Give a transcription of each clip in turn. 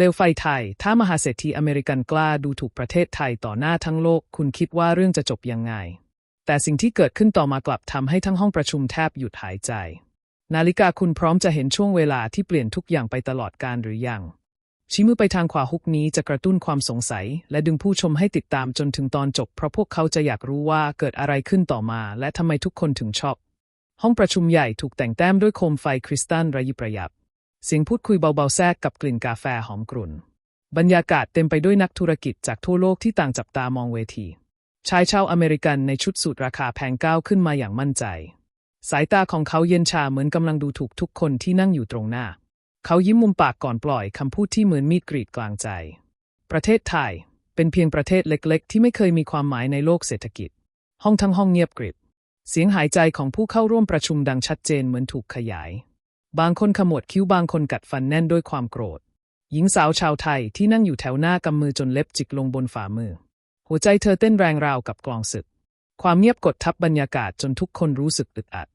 ลวไฟไทย ถ้ามหาเศรษฐีอเมริกันกล้าดูถูกประเทศไทยต่อหน้าทั้งโลก คุณคิดว่าเรื่องจะจบยังไง แต่สิ่งที่เกิดขึ้นต่อมากลับทำให้ทั้งห้องประชุมแทบหยุดหายใจ นาฬิกาคุณพร้อมจะเห็นช่วงเวลาที่เปลี่ยนทุกอย่างไปตลอดการหรือยัง ชี้มือไปทางขวาฮุกนี้จะกระตุ้นความสงสัย และดึงผู้ชมให้ติดตามจนถึงตอนจบ เพราะพวกเขาจะอยากรู้ว่าเกิดอะไรขึ้นต่อมา และทำไมทุกคนถึงชอบ ห้องประชุมใหญ่ถูกแต่งแต้มด้วยโคมไฟคริสตัลระยิบระยับ เสียงพูดคุยเบาๆแทรกกับกลิ่นกาแฟหอมกรุ่น บรรยากาศเต็มไปด้วยนักธุรกิจจากทั่วโลกที่ต่างจับตามองเวที ชายชาวอเมริกันในชุดสูทราคาแพงก้าวขึ้นมาอย่างมั่นใจ สายตาของเขาเย็นชาเหมือนกำลังดูถูกทุกคนที่นั่งอยู่ตรงหน้า เขายิ้มมุมปากก่อนปล่อยคำพูดที่เหมือนมีดกรีดกลางใจ ประเทศไทยเป็นเพียงประเทศเล็ก ๆ ที่ไม่เคยมีความหมายในโลกเศรษฐกิจ ห้องทั้งห้องเงียบกริบ เสียงหายใจของผู้เข้าร่วมประชุมดังชัดเจนเหมือนถูกขยาย บางคนขมวดคิ้วบางคนกัดฟันแน่นด้วยความโกรธ หญิงสาวชาวไทยที่นั่งอยู่แถวหน้ากำมือจนเล็บจิกลงบนฝ่ามือ หัวใจเธอเต้นแรงราวกับกลองศึก ความเงียบกดทับบรรยากาศจนทุกคนรู้สึกอึดอัด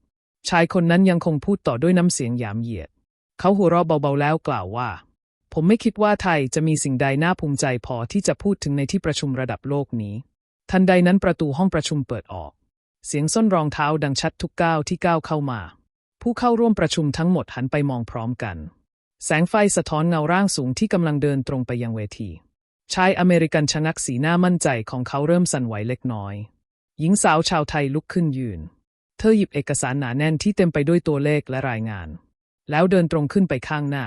ชายคนนั้นยังคงพูดต่อด้วยน้ำเสียงหยามเหยียด เขาหัวเราะเบาๆแล้วกล่าวว่า ผมไม่คิดว่าไทยจะมีสิ่งใดน่าภูมิใจพอที่จะพูดถึงในที่ประชุมระดับโลกนี้ ทันใดนั้นประตูห้องประชุมเปิดออก เสียงส้นรองเท้าดังชัดทุกก้าวที่ก้าวเข้ามา ผู้เข้าร่วมประชุมทั้งหมดหันไปมองพร้อมกัน แสงไฟสะท้อนเงาร่างสูงที่กำลังเดินตรงไปยังเวที ชายอเมริกันชะงักสีหน้ามั่นใจของเขาเริ่มสั่นไหวเล็กน้อย หญิงสาวชาวไทยลุกขึ้นยืน เธอหยิบเอกสารหนาแน่นที่เต็มไปด้วยตัวเลขและรายงาน แล้วเดินตรงขึ้นไปข้างหน้า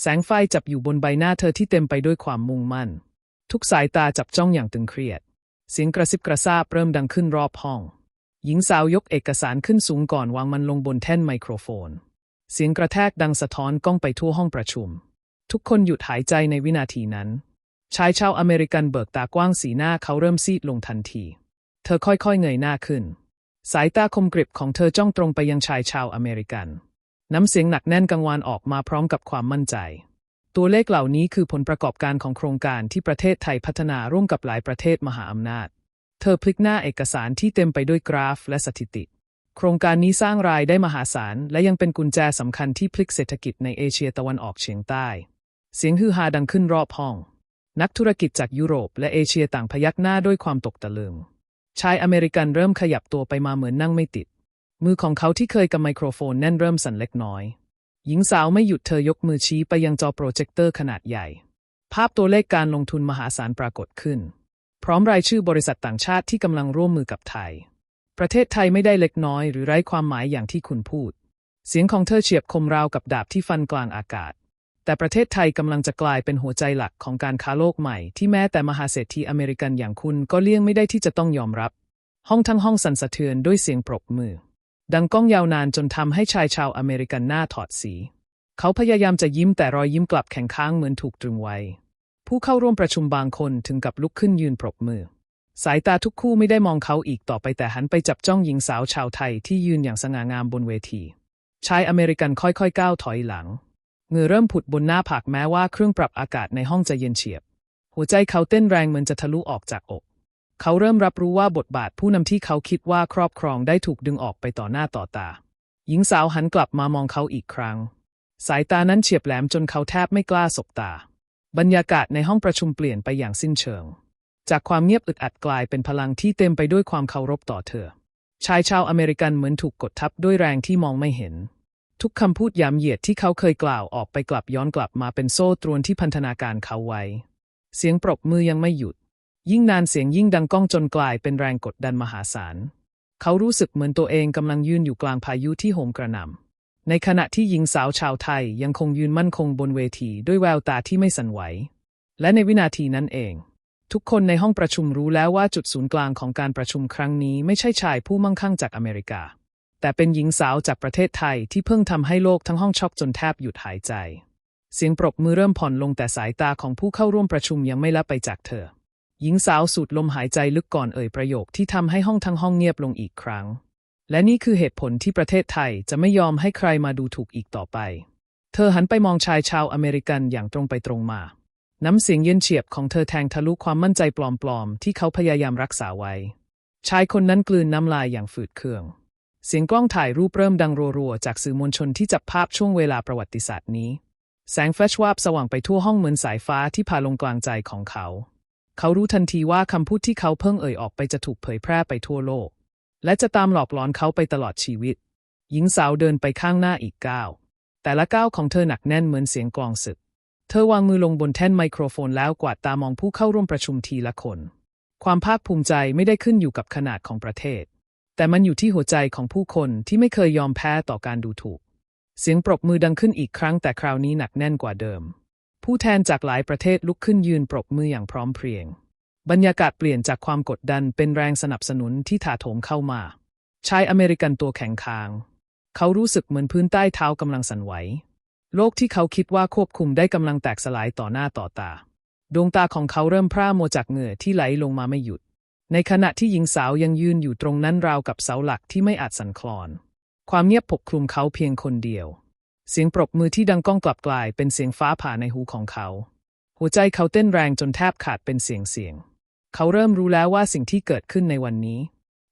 แสงไฟจับอยู่บนใบหน้าเธอที่เต็มไปด้วยความมุ่งมั่น ทุกสายตาจับจ้องอย่างตึงเครียด เสียงกระซิบกระซาบเริ่มดังขึ้นรอบห้อง หญิงสาวยกเอกสารขึ้นสูงก่อนวางมันลงบนแท่นไมโครโฟน เสียงกระแทกดังสะท้อนก้องไปทั่วห้องประชุม ทุกคนหยุดหายใจในวินาทีนั้น ชายชาวอเมริกันเบิกตากว้างสีหน้าเขาเริ่มซีดลงทันที เธอค่อยๆเงยหน้าขึ้น สายตาคมกริบของเธอจ้องตรงไปยังชายชาวอเมริกัน น้ำเสียงหนักแน่นกังวานออกมาพร้อมกับความมั่นใจ ตัวเลขเหล่านี้คือผลประกอบการของโครงการที่ประเทศไทยพัฒนาร่วมกับหลายประเทศมหาอำนาจ เธอพลิกหน้าเอกสารที่เต็มไปด้วยกราฟและสถิติ โครงการนี้สร้างรายได้มหาศาล และยังเป็นกุญแจสำคัญที่พลิกเศรษฐกิจในเอเชียตะวันออกเฉียงใต้ เสียงฮือฮาดังขึ้นรอบห้อง นักธุรกิจจากยุโรปและเอเชียต่างพยักหน้าด้วยความตกตะลึง ชายอเมริกันเริ่มขยับตัวไปมาเหมือนนั่งไม่ติด มือของเขาที่เคยกับไมโครโฟนแน่นเริ่มสั่นเล็กน้อย หญิงสาวไม่หยุดเธอยกมือชี้ไปยังจอโปรเจคเตอร์ขนาดใหญ่ ภาพตัวเลขการลงทุนมหาศาลปรากฏขึ้น พร้อมรายชื่อบริษัทต่างชาติที่กำลังร่วมมือกับไทย ประเทศไทยไม่ได้เล็กน้อยหรือไร้ความหมายอย่างที่คุณพูด เสียงของเธอเฉียบคมราวกับดาบที่ฟันกลางอากาศ แต่ประเทศไทยกำลังจะกลายเป็นหัวใจหลักของการค้าโลกใหม่ที่แม้แต่มหาเศรษฐีอเมริกันอย่างคุณก็เลี่ยงไม่ได้ที่จะต้องยอมรับ ห้องทั้งห้องสั่นสะเทือนด้วยเสียงปรบมือ ดังก้องยาวนานจนทำให้ชายชาวอเมริกันหน้าถอดสี เขาพยายามจะยิ้มแต่รอยยิ้มกลับแข็งค้างเหมือนถูกตรึงไว้ ผู้เข้าร่วมประชุมบางคนถึงกับลุกขึ้นยืนปรบมือ สายตาทุกคู่ไม่ได้มองเขาอีกต่อไปแต่หันไปจับจ้องหญิงสาวชาวไทยที่ยืนอย่างสง่างามบนเวที ชายอเมริกันค่อยๆก้าวถอยหลังเหงื่อเริ่มผุดบนหน้าผากแม้ว่าเครื่องปรับอากาศในห้องจะเย็นเฉียบ หัวใจเขาเต้นแรงเหมือนจะทะลุออกจากอก เขาเริ่มรับรู้ว่าบทบาทผู้นำที่เขาคิดว่าครอบครองได้ถูกดึงออกไปต่อหน้าต่อตา หญิงสาวหันกลับมามองเขาอีกครั้ง สายตานั้นเฉียบแหลมจนเขาแทบไม่กล้าสบตา บรรยากาศในห้องประชุมเปลี่ยนไปอย่างสิ้นเชิง จากความเงียบอึดอัดกลายเป็นพลังที่เต็มไปด้วยความเคารพต่อเธอ ชายชาวอเมริกันเหมือนถูกกดทับด้วยแรงที่มองไม่เห็น ทุกคำพูดย้ำเหยียดที่เขาเคยกล่าวออกไปกลับย้อนกลับมาเป็นโซ่ตรวนที่พันธนาการเขาไว้ เสียงปรบมือยังไม่หยุด ยิ่งนานเสียงยิ่งดังก้องจนกลายเป็นแรงกดดันมหาศาล เขารู้สึกเหมือนตัวเองกำลังยืนอยู่กลางพายุที่โหมกระหน่ำ ในขณะที่หญิงสาวชาวไทยยังคงยืนมั่นคงบนเวทีด้วยแววตาที่ไม่สั่นไหว และในวินาทีนั้นเอง ทุกคนในห้องประชุมรู้แล้วว่าจุดศูนย์กลางของการประชุมครั้งนี้ไม่ใช่ชายผู้มั่งคั่งจากอเมริกา แต่เป็นหญิงสาวจากประเทศไทยที่เพิ่งทำให้โลกทั้งห้องช็อกจนแทบหยุดหายใจ เสียงปรบมือเริ่มผ่อนลงแต่สายตาของผู้เข้าร่วมประชุมยังไม่ละไปจากเธอ หญิงสาวสูดลมหายใจลึกก่อนเอ่ยประโยคที่ทำให้ห้องทั้งห้องเงียบลงอีกครั้ง และนี่คือเหตุผลที่ประเทศไทยจะไม่ยอมให้ใครมาดูถูกอีกต่อไป เธอหันไปมองชายชาวอเมริกันอย่างตรงไปตรงมา น้ำเสียงเย็นเฉียบของเธอแทงทะลุความมั่นใจปลอมๆ ที่เขาพยายามรักษาไว้ ชายคนนั้นกลืนน้ำลายอย่างฝืดเคือง เสียงกล้องถ่ายรูปเริ่มดังรัวๆ จากสื่อมวลชนที่จับภาพช่วงเวลาประวัติศาสตร์นี้ แสงแฟลชวาบสว่างไปทั่วห้องเหมือนสายฟ้าที่พาลงกลางใจของเขา เขารู้ทันทีว่าคำพูดที่เขาเพิ่งเอ่ยออกไปจะถูกเผยแพร่ไปทั่วโลก และจะตามหลอกหลอนเขาไปตลอดชีวิต หญิงสาวเดินไปข้างหน้าอีกก้าวแต่ละก้าวของเธอหนักแน่นเหมือนเสียงกลองศึก เธอวางมือลงบนแท่นไมโครโฟนแล้วกวาดตามองผู้เข้าร่วมประชุมทีละคน ความภาคภูมิใจไม่ได้ขึ้นอยู่กับขนาดของประเทศ แต่มันอยู่ที่หัวใจของผู้คนที่ไม่เคยยอมแพ้ต่อการดูถูก เสียงปรบมือดังขึ้นอีกครั้งแต่คราวนี้หนักแน่นกว่าเดิม ผู้แทนจากหลายประเทศลุกขึ้นยืนปรบมืออย่างพร้อมเพรียง บรรยากาศเปลี่ยนจากความกดดันเป็นแรงสนับสนุนที่ถาโถมเข้ามา ชายอเมริกันตัวแข็งคาง เขารู้สึกเหมือนพื้นใต้เท้ากำลังสั่นไหว โลกที่เขาคิดว่าควบคุมได้กำลังแตกสลายต่อหน้าต่อตา ดวงตาของเขาเริ่มพร่ามัวจากเหงื่อที่ไหลลงมาไม่หยุด ในขณะที่หญิงสาวยังยืนอยู่ตรงนั้นราวกับเสาหลักที่ไม่อาจสั่นคลอน ความเงียบปกคลุมเขาเพียงคนเดียว เสียงปรบมือที่ดังก้องกลับกลายเป็นเสียงฟ้าผ่าในหูของเขา หัวใจเขาเต้นแรงจนแทบขาดเป็นเสียงเสียง เขาเริ่มรู้แล้วว่าสิ่งที่เกิดขึ้นในวันนี้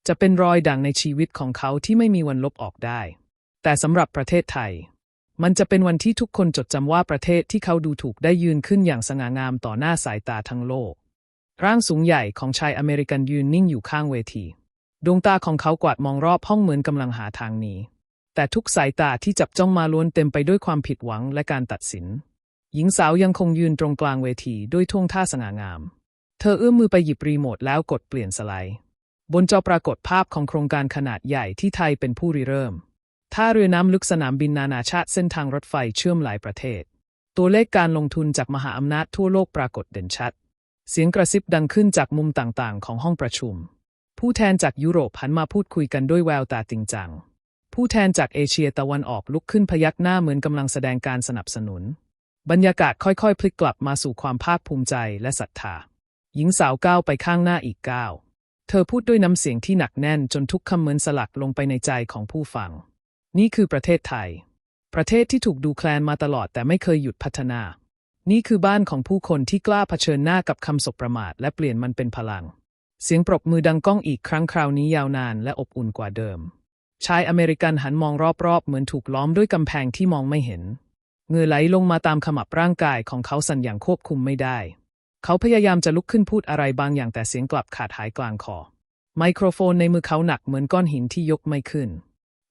จะเป็นรอยด่างในชีวิตของเขาที่ไม่มีวันลบออกได้ แต่สำหรับประเทศไทย มันจะเป็นวันที่ทุกคนจดจำว่าประเทศที่เขาดูถูกได้ยืนขึ้นอย่างสง่างามต่อหน้าสายตาทั้งโลก ร่างสูงใหญ่ของชายอเมริกันยืนนิ่งอยู่ข้างเวที ดวงตาของเขากวาดมองรอบห้องเหมือนกำลังหาทางหนีแต่ทุกสายตาที่จับจ้องมาล้วนเต็มไปด้วยความผิดหวังและการตัดสิน หญิงสาวยังคงยืนตรงกลางเวทีด้วยท่วงท่าสง่างาม ธอเอื้อมมือไปหยิบรีโมทแล้วกดเปลี่ยนสไลด์ บนจอปรากฏภาพของโครงการขนาดใหญ่ที่ไทยเป็นผู้ริเริ่ม ท่าเรือน้ำลึกสนามบินนานาชาติเส้นทางรถไฟเชื่อมหลายประเทศ ตัวเลขการลงทุนจากมหาอำนาจทั่วโลกปรากฏเด่นชัด เสียงกระซิบดังขึ้นจากมุมต่างๆ ของห้องประชุม ผู้แทนจากยุโรปหันมาพูดคุยกันด้วยแววตาจริงจัง ผู้แทนจากเอเชียตะวันออกลุกขึ้นพยักหน้าเหมือนกำลังแสดงการสนับสนุน บรรยากาศค่อยๆ พลิกกลับมาสู่ความภาคภูมิใจและศรัทธา หญิงสาวก้าวไปข้างหน้าอีกก้าว เธอพูดด้วยน้ำเสียงที่หนักแน่นจนทุกคำเหมือนสลักลงไปในใจของผู้ฟัง นี่คือประเทศไทย ประเทศที่ถูกดูแคลนมาตลอดแต่ไม่เคยหยุดพัฒนา นี่คือบ้านของผู้คนที่กล้าเผชิญหน้ากับคำสบประมาทและเปลี่ยนมันเป็นพลัง เสียงปรบมือดังก้องอีกครั้งคราวนี้ยาวนานและอบอุ่นกว่าเดิม ชายอเมริกันหันมองรอบๆ เหมือนถูกล้อมด้วยกำแพงที่มองไม่เห็นเงื่อไหลลงมาตามขมับร่างกายของเขาสั่นอย่างควบคุมไม่ได้ เขาพยายามจะลุกขึ้นพูดอะไรบางอย่างแต่เสียงกลับขาดหายกลางคอ ไมโครโฟนในมือเขาหนักเหมือนก้อนหินที่ยกไม่ขึ้น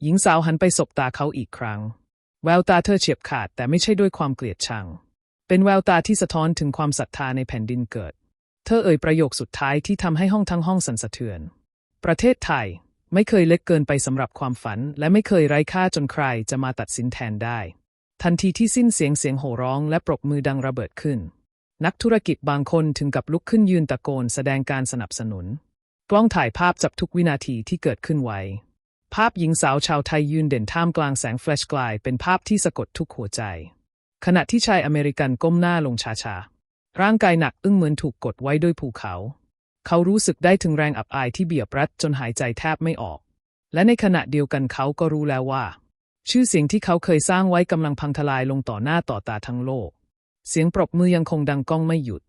หญิงสาวหันไปสบตาเขาอีกครั้ง แววตาเธอเฉียบขาดแต่ไม่ใช่ด้วยความเกลียดชัง เป็นแววตาที่สะท้อนถึงความศรัทธาในแผ่นดินเกิด เธอเอ่ยประโยคสุดท้ายที่ทำให้ห้องทั้งห้องสั่นสะเทือน ประเทศไทยไม่เคยเล็กเกินไปสำหรับความฝัน และไม่เคยไร้ค่าจนใครจะมาตัดสินแทนได้ ทันทีที่สิ้นเสียงเสียงโห่ร้องและปรบมือดังระเบิดขึ้น นักธุรกิจบางคนถึงกับลุกขึ้นยืนตะโกนแสดงการสนับสนุน กล้องถ่ายภาพจับทุกวินาทีที่เกิดขึ้นไว้ ภาพหญิงสาวชาวไทยยืนเด่นท่ามกลางแสงแฟลชกลาย เป็นภาพที่สะกดทุกหัวใจ ขณะที่ชายอเมริกันก้มหน้าลงช้าๆ ร่างกายหนักอึ้งเหมือนถูกกดไว้ด้วยภูเขา เขารู้สึกได้ถึงแรงอับอายที่เบียบรัดจนหายใจแทบไม่ออก และในขณะเดียวกันเขาก็รู้แล้วว่า ชื่อเสียงที่เขาเคยสร้างไว้กำลังพังทลายลงต่อหน้าต่อตาทั้งโลก เสียงปรบมือยังคงดังก้องไม่หยุด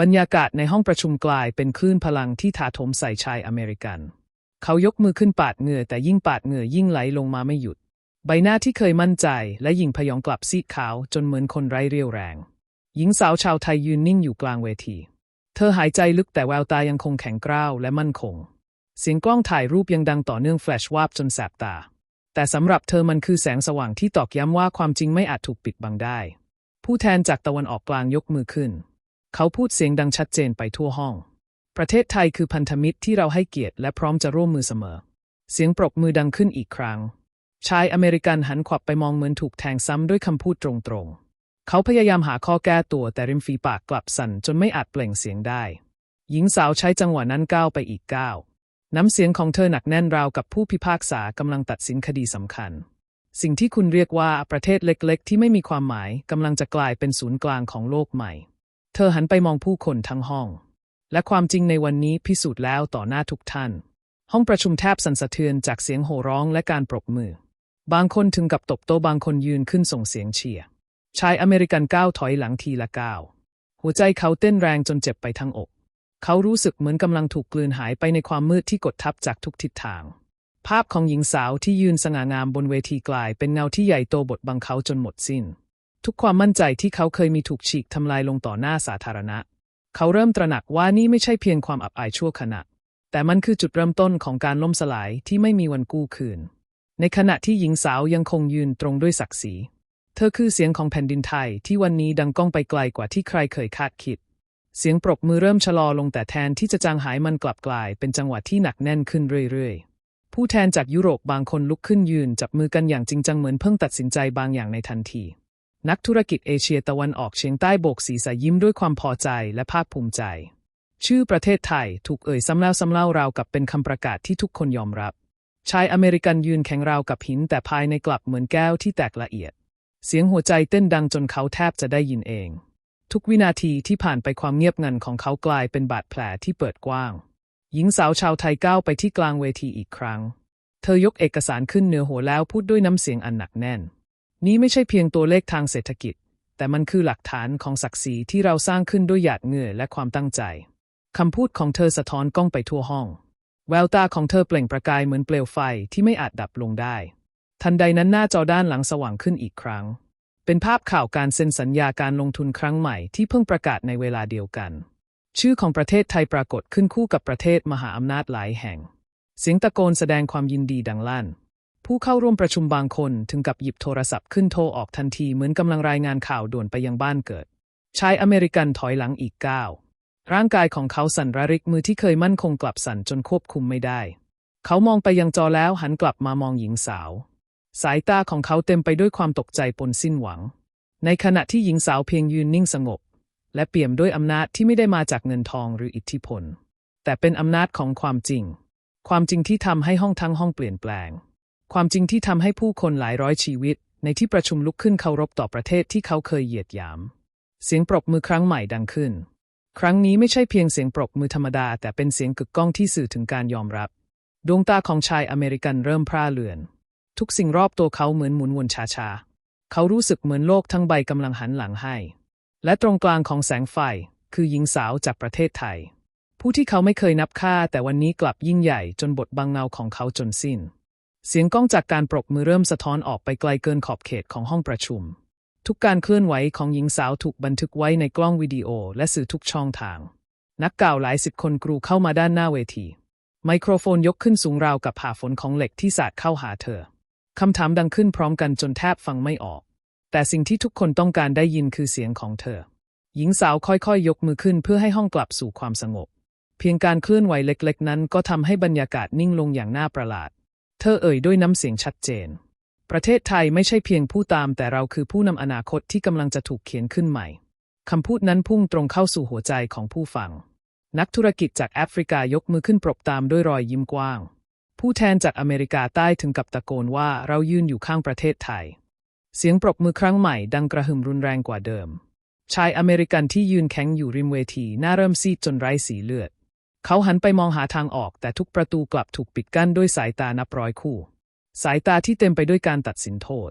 บรรยากาศในห้องประชุมกลายเป็นคลื่นพลังที่ถาโถมใส่ชายอเมริกัน เขายกมือขึ้นปาดเหงื่อแต่ยิ่งปาดเหงื่อยิ่งไหลลงมาไม่หยุด ใบหน้าที่เคยมั่นใจและหยิ่งพยองกลับซีดขาวจนเหมือนคนไร้เรี่ยวแรง หญิงสาวชาวไทยยืนนิ่งอยู่กลางเวที เธอหายใจลึกแต่แววตายังคงแข็งกร้าวและมั่นคง เสียงกล้องถ่ายรูปยังดังต่อเนื่องแฟลชวาบจนแสบตา แต่สำหรับเธอมันคือแสงสว่างที่ตอกย้ำว่าความจริงไม่อาจถูกปิดบังได้ ผู้แทนจากตะวันออกกลางยกมือขึ้น เขาพูดเสียงดังชัดเจนไปทั่วห้อง ประเทศไทยคือพันธมิตรที่เราให้เกียรติและพร้อมจะร่วมมือเสมอ เสียงปรบมือดังขึ้นอีกครั้ง ชายอเมริกันหันขวับไปมองเหมือนถูกแทงซ้ำด้วยคำพูดตรงๆ เขาพยายามหาข้อแก้ตัวแต่ริมฝีปากกลับสั่นจนไม่อาจเปล่งเสียงได้ หญิงสาวใช้จังหวะนั้นก้าวไปอีกก้าวน้ำเสียงของเธอหนักแน่นราวกับผู้พิพากษากำลังตัดสินคดีสำคัญ สิ่งที่คุณเรียกว่าประเทศเล็กๆ ที่ไม่มีความหมายกำลังจะกลายเป็นศูนย์กลางของโลกใหม่ เธอหันไปมองผู้คนทั้งห้อง และความจริงในวันนี้พิสูจน์แล้วต่อหน้าทุกท่าน ห้องประชุมแทบสั่นสะเทือนจากเสียงโห่ร้องและการปรบมือ บางคนถึงกับตบโต๊ะบางคนยืนขึ้นส่งเสียงเชียร์ ชายอเมริกันก้าวถอยหลังทีละก้าว หัวใจเขาเต้นแรงจนเจ็บไปทั้งอก เขารู้สึกเหมือนกำลังถูกกลืนหายไปในความมืดที่กดทับจากทุกทิศทาง ภาพของหญิงสาวที่ยืนสง่างามบนเวทีกลายเป็นเงาที่ใหญ่โตบดบังเขาจนหมดสิ้น ทุกความมั่นใจที่เขาเคยมีถูกฉีกทำลายลงต่อหน้าสาธารณะ เขาเริ่มตระหนักว่านี่ไม่ใช่เพียงความอับอายชั่วขณะ แต่มันคือจุดเริ่มต้นของการล่มสลายที่ไม่มีวันกู้คืน ในขณะที่หญิงสาวยังคงยืนตรงด้วยศักดิ์ศรี เธอคือเสียงของแผ่นดินไทยที่วันนี้ดังก้องไปไกลกว่าที่ใครเคยคาดคิด เสียงปรบมือเริ่มชะลอลงแต่แทนที่จะจางหายมันกลับกลาย เป็นจังหวะที่หนักแน่นขึ้นเรื่อยๆ ผู้แทนจากยุโรปบางคนลุกขึ้นยืนจับมือกันอย่างจริงจังเหมือนเพิ่งตัดสินใจบางอย่างในทันที นักธุรกิจเอเชียตะวันออกเฉียงใต้โบกสีสายยิ้มด้วยความพอใจและภาคภูมิใจ ชื่อประเทศไทยถูกเอ่ยซ้ำแล้วซ้ำเล่าราวกับเป็นคำประกาศที่ทุกคนยอมรับ ชายอเมริกันยืนแข็งราวกับหินแต่ภายในกลับเหมือนแก้วที่แตกละเอียด เสียงหัวใจเต้นดังจนเขาแทบจะได้ยินเอง ทุกวินาทีที่ผ่านไปความเงียบงันของเขากลายเป็นบาดแผลที่เปิดกว้าง หญิงสาวชาวไทยก้าวไปที่กลางเวทีอีกครั้ง เธอยกเอกสารขึ้นเหนือหัวแล้วพูดด้วยน้ำเสียงอันหนักแน่น นี้ไม่ใช่เพียงตัวเลขทางเศรษฐกิจ แต่มันคือหลักฐานของศักดิ์ศรีที่เราสร้างขึ้นด้วยหยาดเหงื่อและความตั้งใจคำพูดของเธอสะท้อนกล้องไปทั่วห้อง แววตาของเธอเปล่งประกายเหมือนเปลวไฟที่ไม่อาจดับลงได้ ทันใดนั้นหน้าจอด้านหลังสว่างขึ้นอีกครั้ง เป็นภาพข่าวการเซ็นสัญญาการลงทุนครั้งใหม่ที่เพิ่งประกาศในเวลาเดียวกัน ชื่อของประเทศไทยปรากฏขึ้นคู่กับประเทศมหาอำนาจหลายแห่ง เสียงตะโกนแสดงความยินดีดังลั่น ผู้เข้าร่วมประชุมบางคนถึงกับหยิบโทรศัพท์ขึ้นโทรออกทันทีเหมือนกำลังรายงานข่าวด่วนไปยังบ้านเกิด ชายอเมริกันถอยหลังอีกก้าวร่างกายของเขาสั่นระริกมือที่เคยมั่นคงกลับสั่นจนควบคุมไม่ได้ เขามองไปยังจอแล้วหันกลับมามองหญิงสาว สายตาของเขาเต็มไปด้วยความตกใจปนสิ้นหวัง ในขณะที่หญิงสาวเพียงยืนนิ่งสงบ และเปี่ยมด้วยอำนาจที่ไม่ได้มาจากเงินทองหรืออิทธิพล แต่เป็นอำนาจของความจริง ความจริงที่ทำให้ห้องทั้งห้องเปลี่ยนแปลง ความจริงที่ทำให้ผู้คนหลายร้อยชีวิต ในที่ประชุมลุกขึ้นเคารพต่อประเทศที่เขาเคยเหยียดหยาม เสียงปรบมือครั้งใหม่ดังขึ้น ครั้งนี้ไม่ใช่เพียงเสียงปรบมือธรรมดา แต่เป็นเสียงกึกก้องที่สื่อถึงการยอมรับ ดวงตาของชายอเมริกันเริ่มพร่าเลือน ทุกสิ่งรอบตัวเขาเหมือนหมุนวนช้าๆเขารู้สึกเหมือนโลกทั้งใบกำลังหันหลังให้ และตรงกลางของแสงไฟ คือหญิงสาวจากประเทศไทย ผู้ที่เขาไม่เคยนับค่า แต่วันนี้กลับยิ่งใหญ่จนบดบังเงาของเขาจนสิ้น เสียงก้องจากการปรบมือเริ่มสะท้อนออกไปไกลเกินขอบเขตของห้องประชุม ทุกการเคลื่อนไหวของหญิงสาวถูกบันทึกไว้ในกล้องวิดีโอ และสื่อทุกช่องทาง นักกล่าวหลายสิบคนกรูเข้ามาด้านหน้าเวที ไมโครโฟนยกขึ้นสูงราวกับผ่าฝนของเหล็กที่สาดเข้าหาเธอคำถามดังขึ้นพร้อมกันจนแทบฟังไม่ออก แต่สิ่งที่ทุกคนต้องการได้ยินคือเสียงของเธอ หญิงสาวค่อยๆ ยกมือขึ้นเพื่อให้ห้องกลับสู่ความสงบ เพียงการเคลื่อนไหวเล็กๆ นั้นก็ทำให้บรรยากาศนิ่งลงอย่างน่าประหลาด เธอเอ่ยด้วยน้ำเสียงชัดเจน ประเทศไทยไม่ใช่เพียงผู้ตามแต่เราคือผู้นำอนาคตที่กำลังจะถูกเขียนขึ้นใหม่คำพูดนั้นพุ่งตรงเข้าสู่หัวใจของผู้ฟัง นักธุรกิจจากแอฟริกายกมือขึ้นปรบตามด้วยรอยยิ้มกว้าง ผู้แทนจากอเมริกาใต้ถึงกับตะโกนว่าเรายืนอยู่ข้างประเทศไทย เสียงปรบมือครั้งใหม่ดังกระหึ่มรุนแรงกว่าเดิม ชายอเมริกันที่ยืนแข็งอยู่ริมเวทีหน้าเริ่มซีดจนไร้สีเลือด เขาหันไปมองหาทางออก แต่ทุกประตูกลับถูกปิดกั้นด้วยสายตานับร้อยคู่ สายตาที่เต็มไปด้วยการตัดสินโทษ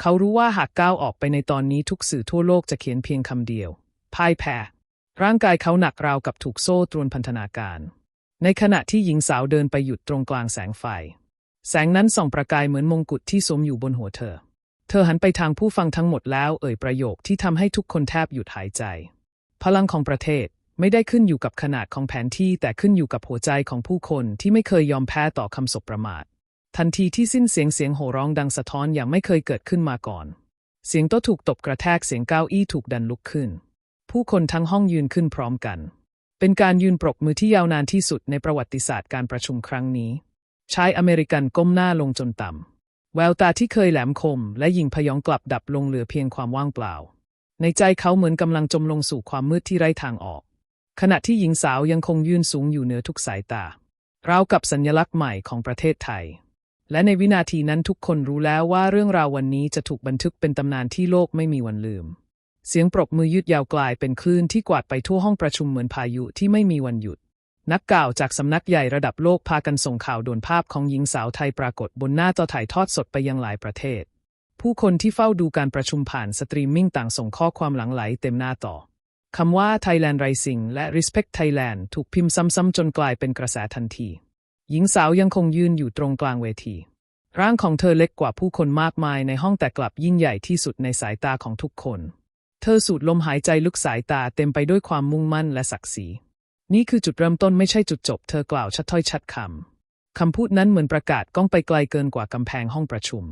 เขารู้ว่าหากก้าวออกไปในตอนนี้ทุกสื่อทั่วโลกจะเขียนเพียงคำเดียวพ่ายแพ้ร่างกายเขาหนักราวกับถูกโซ่ตรวนพันธนาการ ในขณะที่หญิงสาวเดินไปหยุดตรงกลางแสงไฟ แสงนั้นส่องประกายเหมือนมงกุฎที่สวมอยู่บนหัวเธอ เธอหันไปทางผู้ฟังทั้งหมดแล้ว เอ่ยประโยคที่ทำให้ทุกคนแทบหยุดหายใจ พลังของประเทศไม่ได้ขึ้นอยู่กับขนาดของแผนที่แต่ขึ้นอยู่กับหัวใจของผู้คนที่ไม่เคยยอมแพ้ต่อคำสบประมาท ทันทีที่สิ้นเสียงเสียงโห่ร้องดังสะท้อนอย่างไม่เคยเกิดขึ้นมาก่อน เสียงโต๊ะถูกตบกระแทกเสียงเก้าอี้ถูกดันลุกขึ้น ผู้คนทั้งห้องยืนขึ้นพร้อมกัน เป็นการยืนปรบมือที่ยาวนานที่สุดในประวัติศาสตร์การประชุมครั้งนี้ชายอเมริกันก้มหน้าลงจนต่ำ แววตาที่เคยแหลมคม และยิงพยองกลับดับลงเหลือเพียงความว่างเปล่า ในใจเขาเหมือนกำลังจมลงสู่ความมืดที่ไร้ทางออก ขณะที่หญิงสาวยังคงยืนสูงอยู่เหนือทุกสายตาราวกับสัญลักษณ์ใหม่ของประเทศไทย และในวินาทีนั้นทุกคนรู้แล้วว่าเรื่องราววันนี้จะถูกบันทึกเป็นตำนานที่โลกไม่มีวันลืม เสียงปรบมือยืดยาวกลายเป็นคลื่นที่กวาดไปทั่วห้องประชุมเหมือนพายุที่ไม่มีวันหยุด นักข่าวจากสำนักใหญ่ระดับโลกพากันส่งข่าวด่วนภาพของหญิงสาวไทยปรากฏบนหน้าจอถ่ายทอดสดไปยังหลายประเทศ ผู้คนที่เฝ้าดูการประชุมผ่านสตรีมมิ่งต่างส่งข้อความหลังไหลเต็มหน้าต่อคำว่า Thailand Rising และ Respect Thailand ถูกพิมพ์ซ้ำๆจนกลายเป็นกระแสทันที หญิงสาวยังคงยืนอยู่ตรงกลางเวที ร่างของเธอเล็กกว่าผู้คนมากมายในห้องแต่กลับยิ่งใหญ่ที่สุดในสายตาของทุกคน เธอสูดลมหายใจลึกสายตาเต็มไปด้วยความมุ่งมั่นและศักดิ์ศรี นี่คือจุดเริ่มต้นไม่ใช่จุดจบ เธอกล่าวชัดถ้อยชัดคำ คำพูดนั้นเหมือนประกาศก้องไปไกลเกินกว่ากำแพงห้องประชุม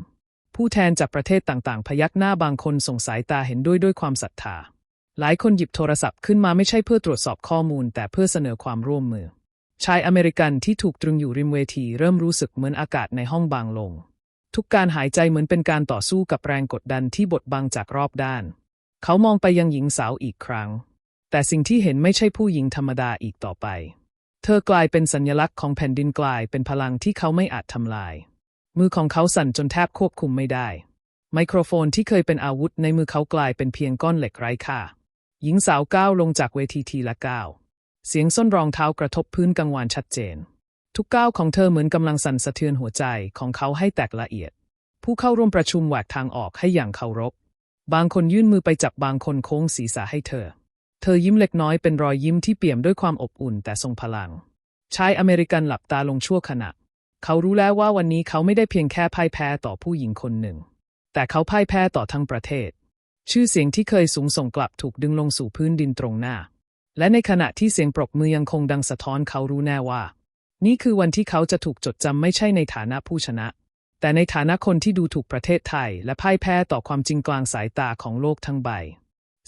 ผู้แทนจากประเทศต่างๆ พยักหน้าบางคนส่งสายตาเห็นด้วยด้วยความศรัทธา หลายคนหยิบโทรศัพท์ขึ้นมาไม่ใช่เพื่อตรวจสอบข้อมูล แต่เพื่อเสนอความร่วมมือ ชายอเมริกันที่ถูกตรึงอยู่ริมเวที เริ่มรู้สึกเหมือนอากาศในห้องบางลง ทุกการหายใจเหมือนเป็นการต่อสู้กับแรงกดดันที่บดบังจากรอบด้าน เขามองไปยังหญิงสาวอีกครั้ง แต่สิ่งที่เห็นไม่ใช่ผู้หญิงธรรมดาอีกต่อไป เธอกลายเป็นสัญลักษณ์ของแผ่นดินกลายเป็นพลังที่เขาไม่อาจทำลาย มือของเขาสั่นจนแทบควบคุมไม่ได้ ไมโครโฟนที่เคยเป็นอาวุธในมือเขากลายเป็นเพียงก้อนเหล็กไร้ค่า หญิงสาวก้าวลงจากเวทีทีละก้าวเสียงส้นรองเท้ากระทบพื้นกังวานชัดเจน ทุกก้าวของเธอเหมือนกำลังสั่นสะเทือนหัวใจของเขาให้แตกละเอียด ผู้เข้าร่วมประชุมแหวกทางออกให้อย่างเคารพ บางคนยื่นมือไปจับบางคนโค้งศีรษะให้เธอ เธอยิ้มเล็กน้อยเป็นรอยยิ้มที่เปี่ยมด้วยความอบอุ่นแต่ทรงพลัง ชายอเมริกันหลับตาลงชั่วขณะ เขารู้แล้วว่าวันนี้เขาไม่ได้เพียงแค่พ่ายแพ้ต่อผู้หญิงคนหนึ่ง แต่เขาพ่ายแพ้ต่อทั้งประเทศ ชื่อเสียงที่เคยสูงส่งกลับถูกดึงลงสู่พื้นดินตรงหน้า และในขณะที่เสียงปรบมือยังคงดังสะท้อนเขารู้แน่ว่า นี่คือวันที่เขาจะถูกจดจำไม่ใช่ในฐานะผู้ชนะ แต่ในฐานะคนที่ดูถูกประเทศไทย และพ่ายแพ้ต่อความจริงกลางสายตาของโลกทั้งใบ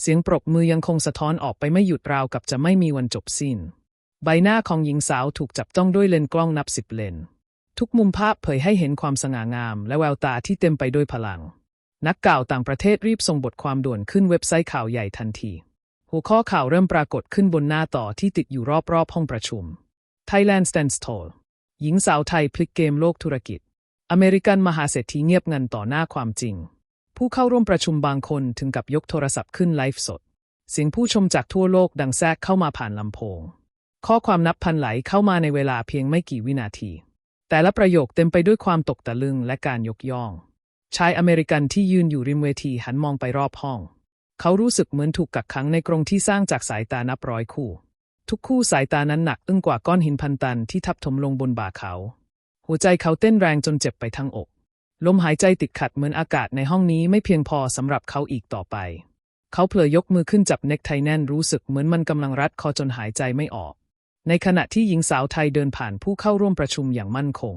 เสียงปรบมือยังคงสะท้อนออกไปไม่หยุดราวกับจะไม่มีวันจบสิ้น ใบหน้าของหญิงสาวถูกจับต้องด้วยเลนส์กล้องนับสิบเลน ทุกมุมภาพเผยให้เห็นความสง่างาม และแววตาที่เต็มไปด้วยพลัง นักข่าวต่างประเทศรีบส่งบทความด่วนขึ้นเว็บไซต์ข่าวใหญ่ทันที หัวข้อข่าวเริ่มปรากฏขึ้นบนหน้าต่อที่ติดอยู่รอบๆห้องประชุม Thailand stands tall หญิงสาวไทยพลิกเกมโลกธุรกิจ อเมริกันมหาเศรษฐีเงียบงันต่อหน้าความจริง ผู้เข้าร่วมประชุมบางคนถึงกับยกโทรศัพท์ขึ้นไลฟ์สด เสียงผู้ชมจากทั่วโลกดังแทรกเข้ามาผ่านลำโพง ข้อความนับพันไหลเข้ามาในเวลาเพียงไม่กี่วินาที แต่ละประโยคเต็มไปด้วยความตกตะลึงและการยกย่อง ชายอเมริกันที่ยืนอยู่ริมเวทีหันมองไปรอบห้อง เขารู้สึกเหมือนถูกกักขังในกรงที่สร้างจากสายตานับร้อยคู่ ทุกคู่สายตานั้นหนักอึ้งกว่าก้อนหินพันตันที่ทับถมลงบนบ่าเขา หัวใจเขาเต้นแรงจนเจ็บไปทั้งอก ลมหายใจติดขัดเหมือนอากาศในห้องนี้ไม่เพียงพอสำหรับเขาอีกต่อไป เขาเผลอยกมือขึ้นจับเน็กไทแน่นรู้สึกเหมือนมันกำลังรัดคอจนหายใจไม่ออก ในขณะที่หญิงสาวไทยเดินผ่านผู้เข้าร่วมประชุมอย่างมั่นคง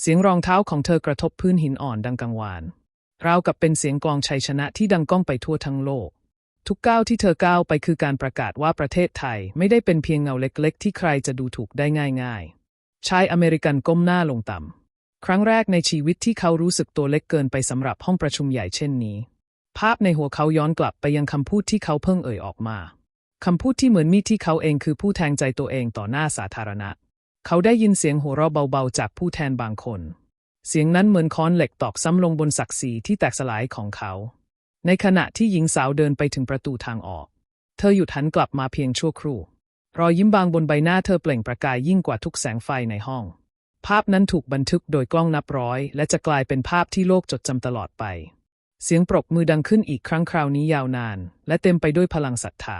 เสียงรองเท้าของเธอกระทบพื้นหินอ่อนดังกังวาน ราวกับเป็นเสียงกองชัยชนะที่ดังก้องไปทั่วทั้งโลก ทุกก้าวที่เธอก้าวไปคือการประกาศว่าประเทศไทยไม่ได้เป็นเพียงเงาเล็ก ๆ ที่ใครจะดูถูกได้ง่าย ๆ ชายอเมริกันก้มหน้าลงต่ำ ครั้งแรกในชีวิตที่เขารู้สึกตัวเล็กเกินไปสำหรับห้องประชุมใหญ่เช่นนี้ ภาพในหัวเขาย้อนกลับไปยังคำพูดที่เขาเพิ่งเอ่ยออกมาคำพูดที่เหมือนมีดที่เขาเองคือผู้แทงใจตัวเองต่อหน้าสาธารณะ เขาได้ยินเสียงหัวเราะเบาๆจากผู้แทนบางคน เสียงนั้นเหมือนค้อนเหล็กตอกซ้ำลงบนศักดิ์ศรีที่แตกสลายของเขา ในขณะที่หญิงสาวเดินไปถึงประตูทางออก เธอหยุดหันกลับมาเพียงชั่วครู่ รอยยิ้มบางบนใบหน้าเธอเปล่งประกายยิ่งกว่าทุกแสงไฟในห้อง ภาพนั้นถูกบันทึกโดยกล้องนับร้อย และจะกลายเป็นภาพที่โลกจดจำตลอดไป เสียงปรบมือดังขึ้นอีกครั้งคราวนี้ยาวนาน และเต็มไปด้วยพลังศรัทธา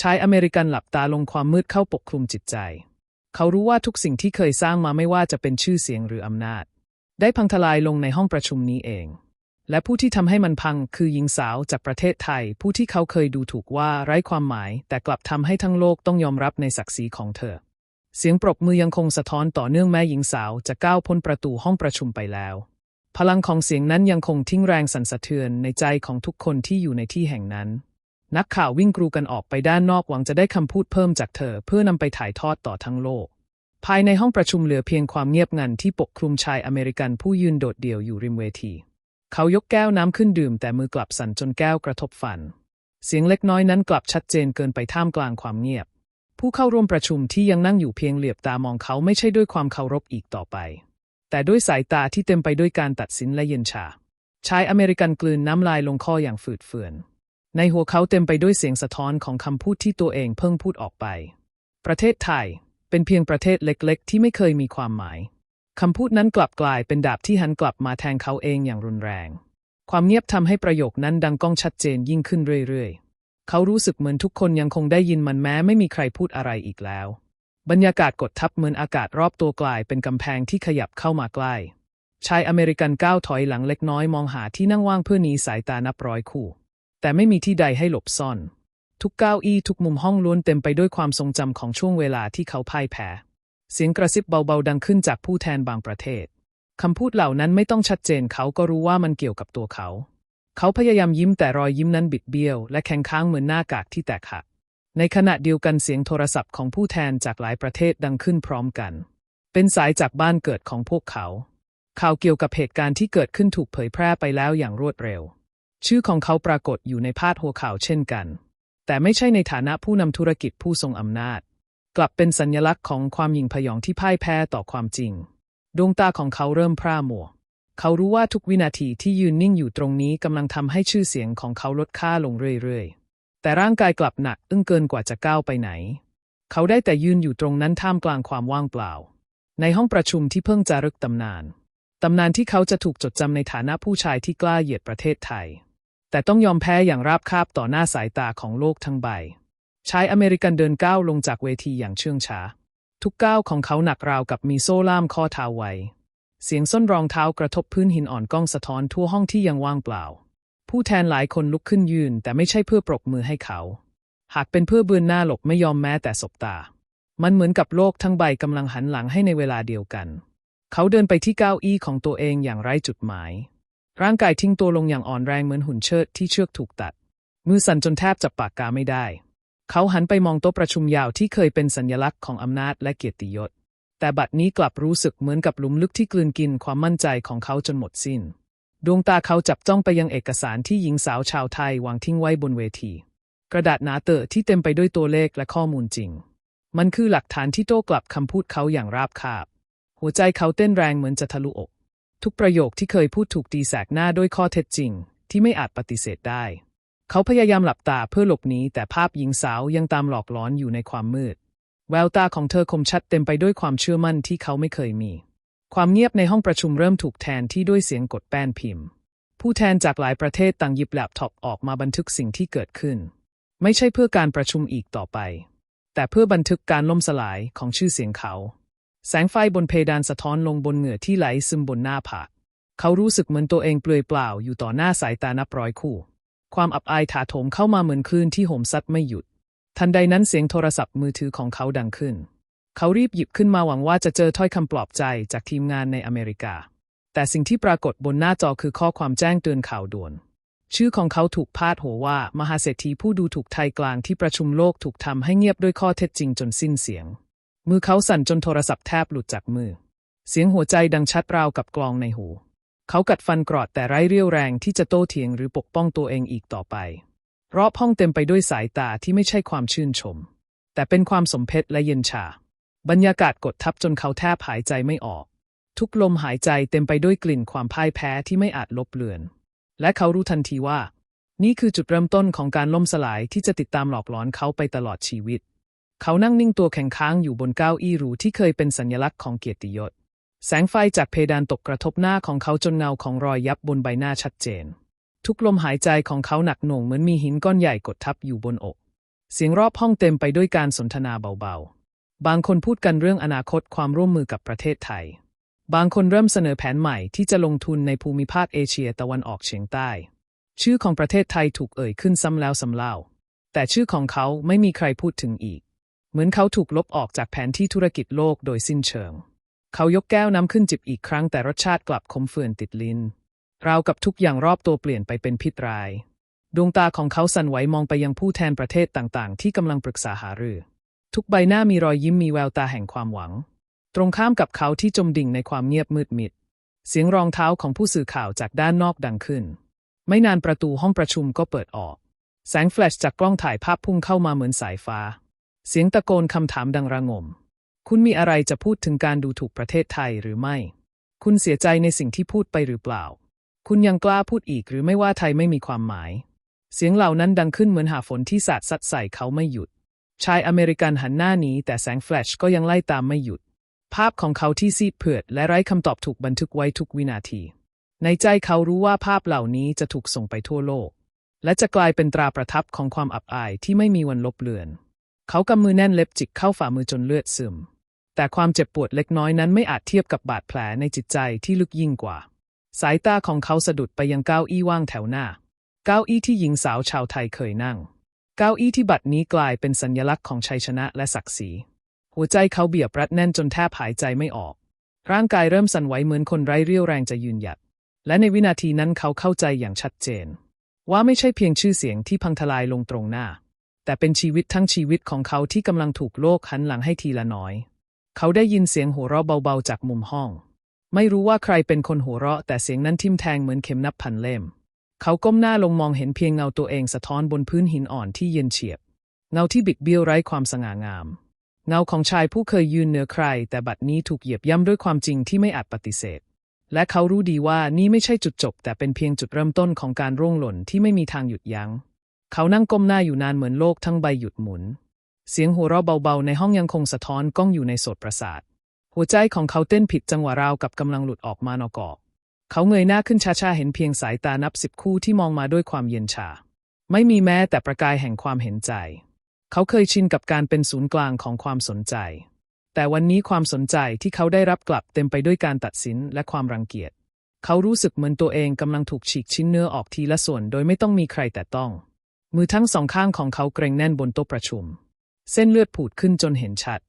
ชายอเมริกันหลับตาลงความมืดเข้าปกคลุมจิตใจ เขารู้ว่าทุกสิ่งที่เคยสร้างมาไม่ว่าจะเป็นชื่อเสียงหรืออำนาจ ได้พังทลายลงในห้องประชุมนี้เอง และผู้ที่ทำให้มันพังคือหญิงสาวจากประเทศไทย ผู้ที่เขาเคยดูถูกว่าไร้ความหมาย แต่กลับทำให้ทั้งโลกต้องยอมรับในศักดิ์ศรีของเธอ เสียงปรบมือยังคงสะท้อนต่อเนื่องแม้หญิงสาวจะก้าวพ้นประตูห้องประชุมไปแล้ว พลังของเสียงนั้นยังคงทิ้งแรงสั่นสะเทือนในใจของทุกคนที่อยู่ในที่แห่งนั้น นักข่าววิ่งกรูกันออกไปด้านนอกหวังจะได้คำพูดเพิ่มจากเธอเพื่อนำไปถ่ายทอดต่อทั้งโลก ภายในห้องประชุมเหลือเพียงความเงียบงันที่ปกคลุมชายอเมริกันผู้ยืนโดดเดี่ยวอยู่ริมเวที เขายกแก้วน้ำขึ้นดื่มแต่มือกลับสั่นจนแก้วกระทบฟัน เสียงเล็กน้อยนั้นกลับชัดเจนเกินไปท่ามกลางความเงียบ ผู้เข้าร่วมประชุมที่ยังนั่งอยู่เพียงเหลียบตามองเขาไม่ใช่ด้วยความเคารพอีกต่อไป แต่ด้วยสายตาที่เต็มไปด้วยการตัดสินและเย็นชา ชายอเมริกันกลืนน้ำลายลงคออย่างฝืดเฟือน ในหัวเขาเต็มไปด้วยเสียงสะท้อนของคำพูดที่ตัวเองเพิ่งพูดออกไป ประเทศไทยเป็นเพียงประเทศเล็กๆ ที่ไม่เคยมีความหมายคำพูดนั้นกลับกลายเป็นดาบที่หันกลับมาแทงเขาเองอย่างรุนแรง ความเงียบทำให้ประโยคนั้นดังก้องชัดเจนยิ่งขึ้นเรื่อยๆ เขารู้สึกเหมือนทุกคนยังคงได้ยินมันแม้ไม่มีใครพูดอะไรอีกแล้ว บรรยากาศกดทับเหมือนอากาศรอบตัวกลายเป็นกำแพงที่ขยับเข้ามาใกล้ ชายอเมริกันก้าวถอยหลังเล็กน้อยมองหาที่นั่งว่างเพื่อหนีสายตานับร้อยคู่ แต่ไม่มีที่ใดให้หลบซ่อน ทุกเก้าอี้ทุกมุมห้องล้วนเต็มไปด้วยความทรงจำของช่วงเวลาที่เขาพ่ายแพ้ เสียงกระซิบเบาๆดังขึ้นจากผู้แทนบางประเทศคำพูดเหล่านั้นไม่ต้องชัดเจนเขาก็รู้ว่ามันเกี่ยวกับตัวเขา เขาพยายามยิ้มแต่รอยยิ้มนั้นบิดเบี้ยว และแข็งค้างเหมือนหน้ากากที่แตกหัก ในขณะเดียวกันเสียงโทรศัพท์ของผู้แทนจากหลายประเทศดังขึ้นพร้อมกัน เป็นสายจากบ้านเกิดของพวกเขา ข่าวเกี่ยวกับเหตุการณ์ที่เกิดขึ้นถูกเผยแพร่ไปแล้วอย่างรวดเร็ว ชื่อของเขาปรากฏอยู่ในพาดหัวข่าวเช่นกัน แต่ไม่ใช่ในฐานะผู้นำธุรกิจผู้ทรงอำนาจ กลับเป็นสัญลักษณ์ของความหยิ่งพยองที่พ่ายแพ้ต่อความจริง ดวงตาของเขาเริ่มพร่ามัว เขารู้ว่าทุกวินาทีที่ยืนนิ่งอยู่ตรงนี้กำลังทำให้ชื่อเสียงของเขาลดค่าลงเรื่อยๆ แต่ร่างกายกลับหนักอึ้งเกินกว่าจะก้าวไปไหน เขาได้แต่ยืนอยู่ตรงนั้นท่ามกลางความว่างเปล่า ในห้องประชุมที่เพิ่งจารึกตำนาน ตำนานที่เขาจะถูกจดจำในฐานะผู้ชายที่กล้าเหยียดประเทศไทย แต่ต้องยอมแพ้อย่างราบคาบต่อหน้าสายตาของโลกทั้งใบ ชายอเมริกันเดินก้าวลงจากเวทีอย่างเชื่องช้า ทุกก้าวของเขาหนักราวกับมีโซ่ล่ามข้อเท้าไว้ เสียงส้นรองเท้ากระทบพื้นหินอ่อนก้องสะท้อนทั่วห้องที่ยังว่างเปล่า ผู้แทนหลายคนลุกขึ้นยืน แต่ไม่ใช่เพื่อปรบมือให้เขา หากเป็นเพื่อเบือนหน้าหลบไม่ยอมแม้แต่สบตา มันเหมือนกับโลกทั้งใบกำลังหันหลังให้ในเวลาเดียวกัน เขาเดินไปที่เก้าอี้ของตัวเองอย่างไร้จุดหมาย ร่างกายทิ้งตัวลงอย่างอ่อนแรงเหมือนหุ่นเชิดที่เชือกถูกตัด มือสั่นจนแทบจับปากกาไม่ได้ เขาหันไปมองโต๊ะประชุมยาวที่เคยเป็นสัญลักษณ์ของอำนาจและเกียรติยศ แต่บัดนี้กลับรู้สึกเหมือนกับหลุมลึกที่กลืนกินความมั่นใจของเขาจนหมดสิ้น ดวงตาเขาจับจ้องไปยังเอกสารที่หญิงสาวชาวไทยวางทิ้งไว้บนเวที กระดาษหนาเตอะที่เต็มไปด้วยตัวเลขและข้อมูลจริง มันคือหลักฐานที่โต้กลับคำพูดเขาอย่างราบคาบ หัวใจเขาเต้นแรงเหมือนจะทะลุอก ทุกประโยคที่เคยพูดถูกตีแสกหน้าด้วยข้อเท็จจริง ที่ไม่อาจปฏิเสธได้ เขาพยายามหลับตาเพื่อหลบหนีแต่ภาพหญิงสาวยังตามหลอกหลอนอยู่ในความมืด แววตาของเธอคมชัดเต็มไปด้วยความเชื่อมั่นที่เขาไม่เคยมี ความเงียบในห้องประชุมเริ่มถูกแทนที่ด้วยเสียงกดแป้นพิมพ์ ผู้แทนจากหลายประเทศต่างหยิบแล็ปท็อปออกมาบันทึกสิ่งที่เกิดขึ้น ไม่ใช่เพื่อการประชุมอีกต่อไป แต่เพื่อบันทึกการล่มสลายของชื่อเสียงเขา แสงไฟบนเพดานสะท้อนลงบนเหงื่อที่ไหลซึมบนหน้าผากเขารู้สึกเหมือนตัวเองเปลือยเปล่าอยู่ต่อหน้าสายตานับร้อยคู่ ความอับอายถาโถมเข้ามาเหมือนคลื่นที่โหมซัดไม่หยุด ทันใดนั้นเสียงโทรศัพท์มือถือของเขาดังขึ้น เขารีบหยิบขึ้นมาหวังว่าจะเจอถ้อยคำปลอบใจจากทีมงานในอเมริกา แต่สิ่งที่ปรากฏบนหน้าจอคือข้อความแจ้งเตือนข่าวด่วน ชื่อของเขาถูกพาดหัวว่า มหาเศรษฐีผู้ดูถูกไทยกลางที่ประชุมโลกถูกทำให้เงียบด้วยข้อเท็จจริงจนสิ้นเสียง มือเขาสั่นจนโทรศัพท์แทบหลุดจากมือ เสียงหัวใจดังชัดราวกับกลองในหู เขากัดฟันกรอดแต่ไร้เรี่ยวแรงที่จะโต้เถียงหรือปกป้องตัวเองอีกต่อไป รอบห้องเต็มไปด้วยสายตาที่ไม่ใช่ความชื่นชม แต่เป็นความสมเพชและเย็นชา บรรยากาศกดทับจนเขาแทบหายใจไม่ออก ทุกลมหายใจเต็มไปด้วยกลิ่นความพ่ายแพ้ที่ไม่อาจลบเลือน และเขารู้ทันทีว่า นี่คือจุดเริ่มต้นของการล่มสลายที่จะติดตามหลอกหลอนเขาไปตลอดชีวิต เขานั่งนิ่งตัวแข็งค้างอยู่บนเก้าอี้หรูที่เคยเป็นสัญลักษณ์ของเกียรติยศ แสงไฟจากเพดานตกกระทบหน้าของเขาจนเงาของรอยยับบนใบหน้าชัดเจน ทุกลมหายใจของเขาหนักหน่วงเหมือนมีหินก้อนใหญ่กดทับอยู่บนอก เสียงรอบห้องเต็มไปด้วยการสนทนาเบาๆ บางคนพูดกันเรื่องอนาคตความร่วมมือกับประเทศไทย บางคนเริ่มเสนอแผนใหม่ที่จะลงทุนในภูมิภาคเอเชียตะวันออกเฉียงใต้ ชื่อของประเทศไทยถูกเอ่ยขึ้นซ้ำแล้วซ้ำเล่า แต่ชื่อของเขาไม่มีใครพูดถึงอีก เหมือนเขาถูกลบออกจากแผนที่ธุรกิจโลกโดยสิ้นเชิง เขายกแก้วน้ำขึ้นจิบอีกครั้งแต่รสชาติกลับขมเฟื่อนติดลิ้น ราวกับทุกอย่างรอบตัวเปลี่ยนไปเป็นพิษร้าย ดวงตาของเขาสั่นไหวมองไปยังผู้แทนประเทศต่างๆ ที่กำลังปรึกษาหารือ ทุกใบหน้ามีรอยยิ้มมีแววตาแห่งความหวัง ตรงข้ามกับเขาที่จมดิ่งในความเงียบมืดมิด เสียงรองเท้าของผู้สื่อข่าวจากด้านนอกดังขึ้น ไม่นานประตูห้องประชุมก็เปิดออก แสงแฟลชจากกล้องถ่ายภาพพุ่งเข้ามาเหมือนสายฟ้า เสียงตะโกนคำถามดังระงม คุณมีอะไรจะพูดถึงการดูถูกประเทศไทยหรือไม่ คุณเสียใจในสิ่งที่พูดไปหรือเปล่า คุณยังกล้าพูดอีกหรือไม่ว่าไทยไม่มีความหมาย เสียงเหล่านั้นดังขึ้นเหมือนหาฝนที่สาดซัดใส่เขาไม่หยุด ชายอเมริกันหันหน้าหนีแต่แสงแฟลชก็ยังไล่ตามไม่หยุด ภาพของเขาที่ซีดเผือดและไร้คำตอบถูกบันทึกไว้ทุกวินาที ในใจเขารู้ว่าภาพเหล่านี้จะถูกส่งไปทั่วโลก และจะกลายเป็นตราประทับของความอับอายที่ไม่มีวันลบเลือน เขากำมือแน่นเล็บจิกเข้าฝ่ามือจนเลือดซึม แต่ความเจ็บปวดเล็กน้อยนั้นไม่อาจเทียบกับบาดแผลในจิตใจที่ลึกยิ่งกว่า สายตาของเขาสะดุดไปยังเก้าอี้ว่างแถวหน้า เก้าอี้ที่หญิงสาวชาวไทยเคยนั่ง เก้าอี้ที่บัดนี้กลายเป็นสัญลักษณ์ของชัยชนะและศักดิ์ศรี หัวใจเขาเบียบรัดแน่นจนแทบหายใจไม่ออก ร่างกายเริ่มสั่นไหวเหมือนคนไร้เรี่ยวแรงจะยืนหยัด และในวินาทีนั้นเขาเข้าใจอย่างชัดเจน ว่าไม่ใช่เพียงชื่อเสียงที่พังทลายลงตรงหน้า แต่เป็นชีวิตทั้งชีวิตของเขาที่กำลังถูกโลกหันหลังให้ทีละน้อย เขาได้ยินเสียงหัวเราะเบาๆจากมุมห้อง ไม่รู้ว่าใครเป็นคนหัวเราะ แต่เสียงนั้นทิ่มแทงเหมือนเข็มนับพันเล่ม เขาก้มหน้าลงมองเห็นเพียงเงาตัวเองสะท้อนบนพื้นหินอ่อนที่เย็นเฉียบ เงาที่บิดเบี้ยวไร้ความสง่างาม เงาของชายผู้เคยยืนเหนือใคร แต่บัดนี้ถูกเหยียบย่ำด้วยความจริงที่ไม่อาจปฏิเสธ และเขารู้ดีว่านี่ไม่ใช่จุดจบ แต่เป็นเพียงจุดเริ่มต้นของการร่วงหล่นที่ไม่มีทางหยุดยัง้ง เขานั่งก้มหน้าอยู่นานเหมือนโลกทั้งใบหยุดหมุน เสียงหัวเราะเบาๆ ในห้องยังคงสะท้อนก้องอยู่ในโสตประสาท หัวใจของเขาเต้นผิดจังหวะราวกับกำลังหลุดออกมานอกอเขาเงยหน้าขึ้นช้าๆ เห็นเพียงสายตานับสิบคู่ที่มองมาด้วยความเย็นชา ไม่มีแม้แต่ประกายแห่งความเห็นใจ เขาเคยชินกับการเป็นศูนย์กลางของความสนใจ แต่วันนี้ความสนใจที่เขาได้รับกลับเต็มไปด้วยการตัดสินและความรังเกียจ เขารู้สึกเหมือนตัวเองกำลังถูกฉีกชิ้นเนื้อออกทีละส่วน โดยไม่ต้องมีใครแต่ต้อง มือทั้งสองข้างของเขาเกรงแน่นบนโต๊ะประชุม เส้นเลือดผุดขึ้นจนเห็นชัด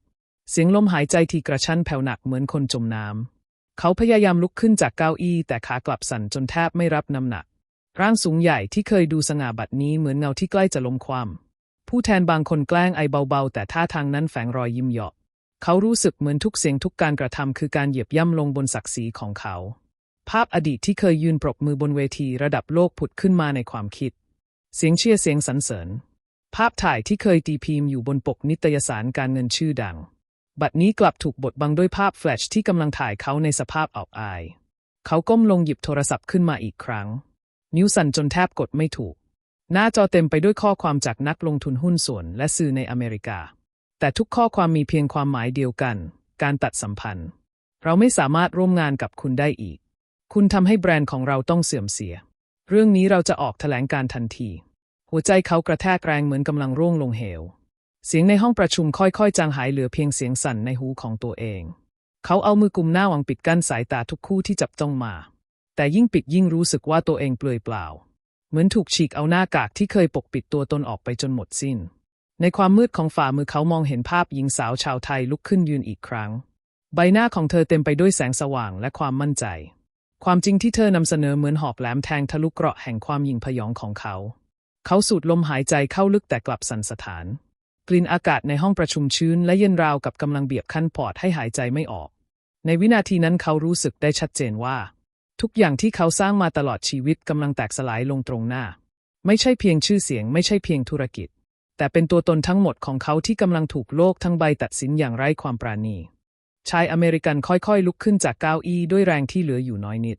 เสียงลมหายใจที่กระชั้นแผ่วหนักเหมือนคนจมน้ำ เขาพยายามลุกขึ้นจากเก้าอี้แต่ขากลับสั่นจนแทบไม่รับน้ำหนัก ร่างสูงใหญ่ที่เคยดูสง่าบัดนี้เหมือนเงาที่ใกล้จะล้มคว่ำผู้แทนบางคนแกล้งไอเบาๆ แต่ท่าทางนั้นแฝงรอยยิ้มหยาะเขารู้สึกเหมือนทุกเสียงทุกการกระทำคือการเหยียบย่ำลงบนศักดิ์ศรีของเขา ภาพอดีตที่เคยยืนปรบมือบนเวทีระดับโลกผุดขึ้นมาในความคิด เสียงเชียร์เสียงสรรเสริญ ภาพถ่ายที่เคยตีพิมพ์อยู่บนปกนิตยสารการเงินชื่อดัง บัดนี้กลับถูกบดบังด้วยภาพแฟลชที่กำลังถ่ายเขาในสภาพอับอาย เขาก้มลงหยิบโทรศัพท์ขึ้นมาอีกครั้ง นิ้วสั่นจนแทบกดไม่ถูก หน้าจอเต็มไปด้วยข้อความจากนักลงทุนหุ้นส่วนและสื่อในอเมริกา แต่ทุกข้อความมีเพียงความหมายเดียวกัน การตัดสัมพันธ์ เราไม่สามารถร่วมงานกับคุณได้อีก คุณทำให้แบรนด์ของเราต้องเสื่อมเสีย เรื่องนี้เราจะออกแถลงการทันที หัวใจเขากระแทกแรงเหมือนกำลังร่วงลงเหว เสียงในห้องประชุมค่อยๆ จางหายเหลือเพียงเสียงสั่นในหูของตัวเอง เขาเอามือกุมหน้าหวังปิดกั้นสายตาทุกคู่ที่จับจ้องมา แต่ยิ่งปิดยิ่งรู้สึกว่าตัวเองเปลือยเปล่า เหมือนถูกฉีกเอาหน้ากากที่เคยปกปิดตัวตนออกไปจนหมดสิ้น ในความมืดของฝ่ามือเขามองเห็นภาพหญิงสาวชาวไทยลุกขึ้นยืนอีกครั้ง ใบหน้าของเธอเต็มไปด้วยแสงสว่างและความมั่นใจ ความจริงที่เธอนำเสนอเหมือนหอกแหลมแทงทะลุเกราะแห่งความหยิ่งพยองของเขา เขาสูดลมหายใจเข้าลึกแต่กลับสั่นสะท้าน กลิ่นอากาศในห้องประชุมชื้นและเย็นราวกับกำลังเบียบคั้นปอดให้หายใจไม่ออก ในวินาทีนั้นเขารู้สึกได้ชัดเจนว่า ทุกอย่างที่เขาสร้างมาตลอดชีวิตกำลังแตกสลายลงตรงหน้า ไม่ใช่เพียงชื่อเสียง ไม่ใช่เพียงธุรกิจ แต่เป็นตัวตนทั้งหมดของเขาที่กำลังถูกโลกทั้งใบตัดสินอย่างไร้ความปราณีชายอเมริกันค่อยๆ ลุกขึ้นจากเก้าอี้ด้วยแรงที่เหลืออยู่น้อยนิด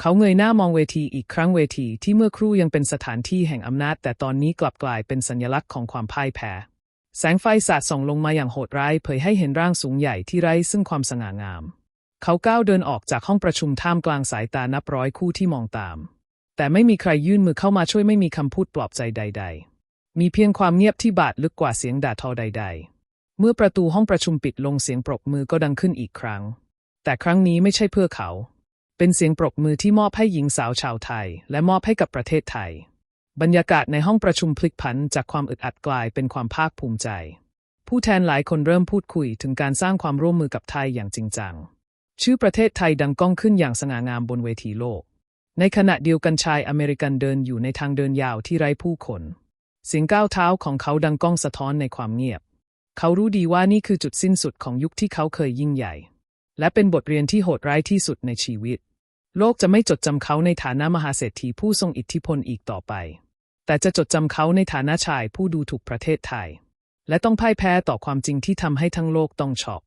เขาเงยหน้ามองเวทีอีกครั้งเวทีที่เมื่อครู่ยังเป็นสถานที่แห่งอำนาจ แต่ตอนนี้กลับกลายเป็นสัญลักษณ์ของความพ่ายแพ้ แสงไฟสาดส่องลงมาอย่างโหดร้ายเผยให้เห็นร่างสูงใหญ่ที่ไร้ซึ่งความสง่างาม เขาก้าวเดินออกจากห้องประชุมท่ามกลางสายตานับร้อยคู่ที่มองตาม แต่ไม่มีใครยื่นมือเข้ามาช่วยไม่มีคำพูดปลอบใจใด ๆ มีเพียงความเงียบที่บาดลึกกว่าเสียงด่าทอใด ๆ เมื่อประตูห้องประชุมปิดลงเสียงปรบมือก็ดังขึ้นอีกครั้ง แต่ครั้งนี้ไม่ใช่เพื่อเขา เป็นเสียงปรบมือที่มอบให้หญิงสาวชาวไทย และมอบให้กับประเทศไทย บรรยากาศในห้องประชุมพลิกผันจากความอึดอัดกลายเป็นความภาคภูมิใจ ผู้แทนหลายคนเริ่มพูดคุยถึงการสร้างความร่วมมือกับไทยอย่างจริงจัง ชื่อประเทศไทยดังก้องขึ้นอย่างสง่างามบนเวทีโลก ในขณะเดียวกันชายอเมริกันเดินอยู่ในทางเดินยาวที่ไร้ผู้คน เสียงก้าวเท้าของเขาดังก้องสะท้อนในความเงียบ เขารู้ดีว่านี่คือจุดสิ้นสุดของยุคที่เขาเคยยิ่งใหญ่ และเป็นบทเรียนที่โหดร้ายที่สุดในชีวิต โลกจะไม่จดจำเขาในฐานะมหาเศรษฐีผู้ทรงอิทธิพลอีกต่อไป แต่จะจดจำเขาในฐานะชายผู้ดูถูกประเทศไทย และต้องพ่ายแพ้ต่อความจริงที่ทำให้ทั้งโลกต้องช็อก